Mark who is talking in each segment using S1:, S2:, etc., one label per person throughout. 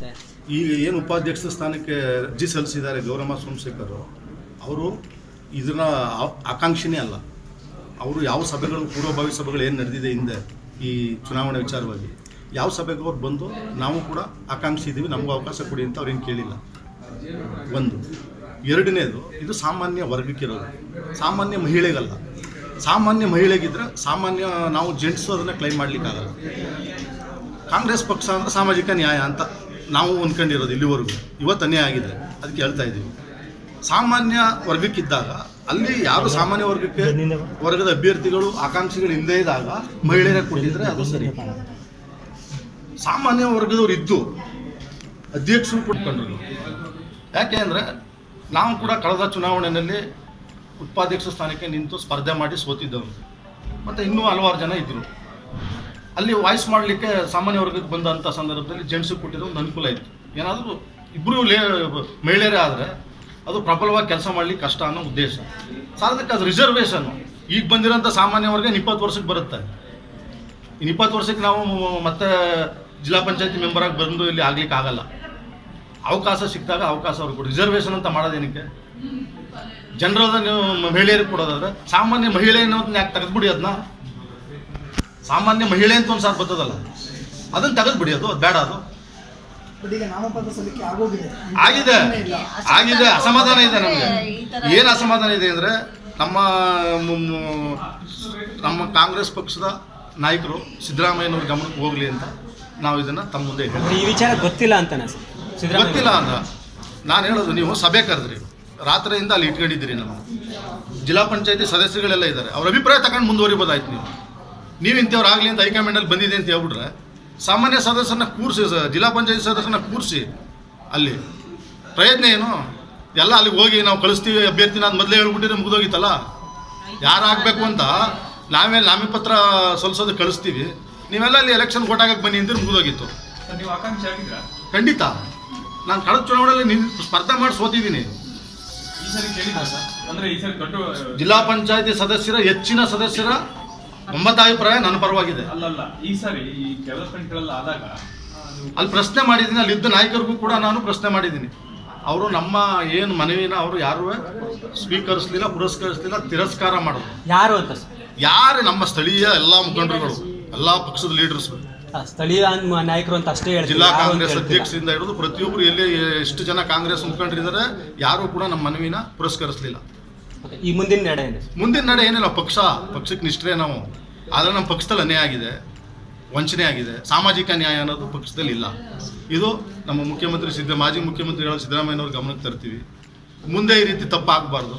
S1: ಮತ್ತೆ
S2: ಈಗ ಏನು ಉಪಾಧ್ಯಕ್ಷ ಸ್ಥಾನಕ್ಕೆ ಅರ್ಜಿ ಸಲ್ಲಿಸಿದ್ದಾರೆ ಗೌರಮ್ಮ ಸೋಮಶೇಖರ್ ಅವರು ಇದನ್ನ ಆಕಾಂಕ್ಷಿನೇ ಅಲ್ಲ. ಅವರು ಯಾವ ಸಭೆಗಳು, ಪೂರ್ವಭಾವಿ ಸಭೆಗಳು ಏನು ನಡೆದಿದೆ ಹಿಂದೆ ಈ ಚುನಾವಣೆ ವಿಚಾರವಾಗಿ? ಯಾವ ಸಭೆಗೆ ಅವ್ರು ಬಂದು ನಾವು ಕೂಡ ಆಕಾಂಕ್ಷಿ ಇದ್ದೀವಿ ನಮಗೂ ಅವಕಾಶ ಕೊಡಿ ಅಂತ ಅವ್ರೇನು ಕೇಳಿಲ್ಲ. ಒಂದು. ಎರಡನೇದು, ಇದು ಸಾಮಾನ್ಯ ವರ್ಗಕ್ಕಿರೋದು. ಸಾಮಾನ್ಯ ಮಹಿಳೆಗಲ್ಲ. ಸಾಮಾನ್ಯ ಮಹಿಳೆಗಿದ್ರೆ ಸಾಮಾನ್ಯ ನಾವು ಜೆಂಟ್ಸು ಅದನ್ನು ಕ್ಲೈಮ್ ಮಾಡಲಿಕ್ಕಾಗಲ್ಲ. ಕಾಂಗ್ರೆಸ್ ಪಕ್ಷ ಅಂದರೆ ಸಾಮಾಜಿಕ ನ್ಯಾಯ ಅಂತ. ನಾವು ಅಂದ್ಕೊಂಡಿರೋದು ಇಲ್ಲಿವರೆಗೂ. ಇವತ್ತು ಅನ್ಯಾಯ ಆಗಿದೆ. ಅದಕ್ಕೆ ಹೇಳ್ತಾ ಇದ್ದೀವಿ ಸಾಮಾನ್ಯ ವರ್ಗಕ್ಕಿದ್ದಾಗ, ಅಲ್ಲಿ ಯಾರು ಸಾಮಾನ್ಯ ವರ್ಗಕ್ಕೆ ವರ್ಗದ ಅಭ್ಯರ್ಥಿಗಳು ಆಕಾಂಕ್ಷಿಗಳು ಹಿಂದೆ ಇದ್ದಾಗ ಮಹಿಳೆಯರೇ ಕೊಟ್ಟಿದ್ರೆ ಅದು ಸರಿ. ಸಾಮಾನ್ಯ ವರ್ಗದವ್ರು ಇದ್ದು ಅಧ್ಯಕ್ಷರು ಕೊಟ್ಕೊಂಡ್ರು ಯಾಕೆ ಅಂದರೆ, ನಾವು ಕೂಡ ಕಳೆದ ಚುನಾವಣೆಯಲ್ಲಿ ಉಪಾಧ್ಯಕ್ಷ ಸ್ಥಾನಕ್ಕೆ ನಿಂತು ಸ್ಪರ್ಧೆ ಮಾಡಿ ಸೋತಿದ್ದವರು. ಮತ್ತು ಇನ್ನೂ ಹಲವಾರು ಜನ ಇದ್ದರು ಅಲ್ಲಿ ವಾಯ್ಸ್ ಮಾಡಲಿಕ್ಕೆ ಸಾಮಾನ್ಯ ವರ್ಗಕ್ಕೆ ಬಂದಂಥ ಸಂದರ್ಭದಲ್ಲಿ ಜೆಂಟ್ಸಿಗೆ ಕೊಟ್ಟಿದ್ದು ಒಂದು ಅನುಕೂಲ ಇತ್ತು. ಏನಾದರೂ ಇಬ್ಬರು ಲೇ ಮಹಿಳೆಯರೇ ಆದರೆ ಅದು ಪ್ರಬಲವಾಗಿ ಕೆಲಸ ಮಾಡ್ಲಿಕ್ಕೆ ಕಷ್ಟ ಅನ್ನೋ ಉದ್ದೇಶ. ಸಾಲದಕ್ಕೆ ಅದು ರಿಸರ್ವೇಷನ್ನು ಈಗ ಬಂದಿರೋಂಥ ಸಾಮಾನ್ಯ ವರ್ಗ ಇಪ್ಪತ್ತು ವರ್ಷಕ್ಕೆ ಬರುತ್ತೆ. ಇನ್ನು ಇಪ್ಪತ್ತು ವರ್ಷಕ್ಕೆ ನಾವು ಮತ್ತೆ ಜಿಲ್ಲಾ ಪಂಚಾಯತಿ ಮೆಂಬರಾಗಿ ಬಂದು ಇಲ್ಲಿ ಆಗ್ಲಿಕ್ಕೆ ಆಗಲ್ಲ. ಅವಕಾಶ ಸಿಕ್ಕಿದಾಗ ಅವಕಾಶ ಅವ್ರಿಗೆ ಕೊಡಿ. ರಿಸರ್ವೇಷನ್ ಅಂತ ಮಾಡೋದೇನಕ್ಕೆ? ಜನರದ ನೀವು ಮಹಿಳೆಯರಿಗೆ ಕೊಡೋದಾದ್ರೆ ಸಾಮಾನ್ಯ ಮಹಿಳೆ ಅನ್ನೋದನ್ನ ಯಾಕೆ ತೆಗೆದ್ಬಿಡಿ ಅದನ್ನ? ಸಾಮಾನ್ಯ ಮಹಿಳೆ ಅಂತ ಒಂದು ಸಾರ್ ಬರ್ತದಲ್ಲ? ಅದನ್ನ ತೆಗೆದ್ಬಿಡಿ ಅದು ಅದು ಬೇಡ ಅದು.
S3: ಬಟ್ ಈಗ ನಾಮಪತ್ರ ಸಲ್ಲಿಕೆ ಆಗೋಗಿದೆ.
S2: ಆಗಿದೆ. ಆಗಿದೆ. ಅಸಮಾಧಾನ ಇದೆ ನಮಗೆ. ಏನು ಅಸಮಾಧಾನ ಇದೆ ಅಂದರೆ ನಮ್ಮ ನಮ್ಮ ಕಾಂಗ್ರೆಸ್ ಪಕ್ಷದ ನಾಯಕರು ಸಿದ್ದರಾಮಯ್ಯನವ್ರ ಗಮನಕ್ಕೆ ಹೋಗಲಿ ಅಂತ ನಾವು ಇದನ್ನು ತಮ್ಮ ಮುಂದೆ ಹೇಳ್ತೀವಿ.
S1: ಈ ವಿಚಾರ ಗೊತ್ತಿಲ್ಲ ಅಂತಾನೆ ಸರ್.
S2: ಗೊತ್ತಿಲ್ಲ ಅಂತ ನಾನು ಹೇಳೋದು ನೀವು ಸಭೆ ಕರೆದ್ರಿ. ರಾತ್ರಿಯಿಂದ ಅಲ್ಲಿ ಇಟ್ಕೊಂಡಿದ್ದೀರಿ ನಾವು. ಜಿಲ್ಲಾ ಪಂಚಾಯತಿ ಸದಸ್ಯಗಳೆಲ್ಲ ಇದ್ದಾರೆ. ಅವ್ರ ಅಭಿಪ್ರಾಯ ತಗೊಂಡು ಮುಂದುವರಿಬೋದಾಯ್ತು ನೀವು. ನೀವು ಇಂಥವ್ರು ಆಗಲಿ ಅಂತ ಹೈಕಮಾಂಡಲ್ಲಿ ಬಂದಿದೆ ಅಂತ ಹೇಳ್ಬಿಟ್ರೆ ಸಾಮಾನ್ಯ ಸದಸ್ಯರನ್ನ ಕೂರಿಸಿ ಜಿಲ್ಲಾ ಪಂಚಾಯತ್ ಸದಸ್ಯರನ್ನ ಕೂರಿಸಿ ಅಲ್ಲಿ. ಪ್ರಯತ್ನ ಏನು? ಎಲ್ಲ ಅಲ್ಲಿಗೆ ಹೋಗಿ ನಾವು ಕಳಿಸ್ತೀವಿ ಅಭ್ಯರ್ಥಿನ ನಾನು ಮೊದಲೇ ಹೇಳ್ಬಿಟ್ಟಿದ್ರೆ ಮುಗಿದೋಗಿತ್ತಲ್ಲ? ಯಾರು ಆಗಬೇಕು ಅಂತ ನಾವೇ ನಾಮಪತ್ರ ಸಲ್ಲಿಸೋದು ಕಳಿಸ್ತೀವಿ. ನೀವೆಲ್ಲ ಅಲ್ಲಿ ಎಲೆಕ್ಷನ್ ಕೋಟ್ ಹಾಕಕ್ಕೆ ಬನ್ನಿ ಅಂದ್ರೆ ಮುಗಿದೋಗಿತ್ತು. ಖಂಡಿತ. ನಾನು ಕಳೆದ ಚುನಾವಣೆಯಲ್ಲಿ ನಿನ್ ಸ್ಪರ್ಧೆ ಮಾಡಿ ಸೋತಿದ್ದೀನಿ. ಜಿಲ್ಲಾ ಪಂಚಾಯತಿ ಸದಸ್ಯರ ಹೆಚ್ಚಿನ ಸದಸ್ಯರ ಒಮ್ಮತಾಭಿಪ್ರಾಯ ನನ್ನ ಪರವಾಗಿದೆ.
S4: ಅಲ್ಲಲ್ಲ ಈ ಸಾರಿ ಈ ಡೆವಲಪ್ಮೆಂಟ್ಗಳೆಲ್ಲ ಆದಾಗ
S2: ಅಲ್ಲಿ ಪ್ರಶ್ನೆ ಮಾಡಿದ್ದೀನಿ ಅಲ್ಲಿದ್ದ ನಾಯಕರಿಗೂ ಕೂಡ ನಾನು ಪ್ರಶ್ನೆ ಮಾಡಿದ್ದೀನಿ. ಅವರು ನಮ್ಮ ಏನು ಮನವಿನ ಅವರು ಯಾರು ಸ್ವೀಕರಿಸಲಿಲ್ಲ ಪುರಸ್ಕರಿಸಲಿಲ್ಲ ತಿರಸ್ಕಾರ ಮಾಡೋದು.
S1: ಯಾರು ಅಂತ
S2: ಯಾರು ನಮ್ಮ ಸ್ಥಳೀಯ ಎಲ್ಲ ಮುಖಂಡರುಗಳು ಎಲ್ಲ ಪಕ್ಷದ ಲೀಡರ್ಸ್
S1: ಸ್ಥಳೀಯ ನಾಯಕರು ಅಂತ ಅಷ್ಟೇ ಹೇಳಿ
S2: ಜಿಲ್ಲಾ ಕಾಂಗ್ರೆಸ್. ಅಧ್ಯಕ್ಷರಿಂದ ಹಿಡಿದು ಪ್ರತಿಯೊಬ್ಬರು ಎಲ್ಲಿ ಎಷ್ಟು ಜನ ಕಾಂಗ್ರೆಸ್ ಮುಖಂಡರಿದ್ದಾರೆ ಯಾರು ಕೂಡ ನಮ್ಮ ಮನವಿನ ಪುರಸ್ಕರಿಸಲಿಲ್ಲ.
S1: ಈ ಮುಂದಿನ ನಡೆ ಏನು?
S2: ಮುಂದಿನ ನಡೆ ಏನಿಲ್ಲ ಪಕ್ಷ. ಪಕ್ಷಕ್ಕೆ ನಿಷ್ಠೆ ನಾವು. ಆದರೆ ನಮ್ಮ ಪಕ್ಷದಲ್ಲಿ ಅನ್ಯಾಯ ಆಗಿದೆ. ವಂಚನೆ ಆಗಿದೆ. ಸಾಮಾಜಿಕ ನ್ಯಾಯ ಅನ್ನೋದು ಪಕ್ಷದಲ್ಲಿ ಇಲ್ಲ. ಇದು ನಮ್ಮ ಮುಖ್ಯಮಂತ್ರಿ ಸಿದ್ದ ಮಾಜಿ ಮುಖ್ಯಮಂತ್ರಿಗಳ ಸಿದ್ದರಾಮಯ್ಯನವ್ರ ಗಮನಕ್ಕೆ ತರ್ತೀವಿ. ಮುಂದೆ ಈ ರೀತಿ ತಪ್ಪು ಆಗಬಾರ್ದು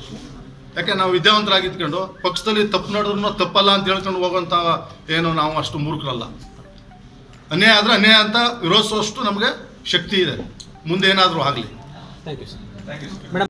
S2: ಯಾಕೆ ನಾವು ವಿದ್ಯಾವಂತರಾಗಿದ್ಕೊಂಡು ಪಕ್ಷದಲ್ಲಿ ತಪ್ಪು ನಡೆದ್ರು ತಪ್ಪಲ್ಲ ಅಂತ ಹೇಳ್ಕೊಂಡು ಹೋಗೋಂಥ ಏನು ನಾವು ಅಷ್ಟು ಮೂರ್ಖರಲ್ಲ. ಅನ್ಯಾಯ ಆದ್ರೆ ಅನ್ಯಾಯ ಅಂತ ವಿರೋಧಿಸುವಷ್ಟು ನಮಗೆ ಶಕ್ತಿ ಇದೆ. ಮುಂದೆ ಏನಾದರೂ ಆಗಲಿ.
S1: Thank you sir
S4: thank you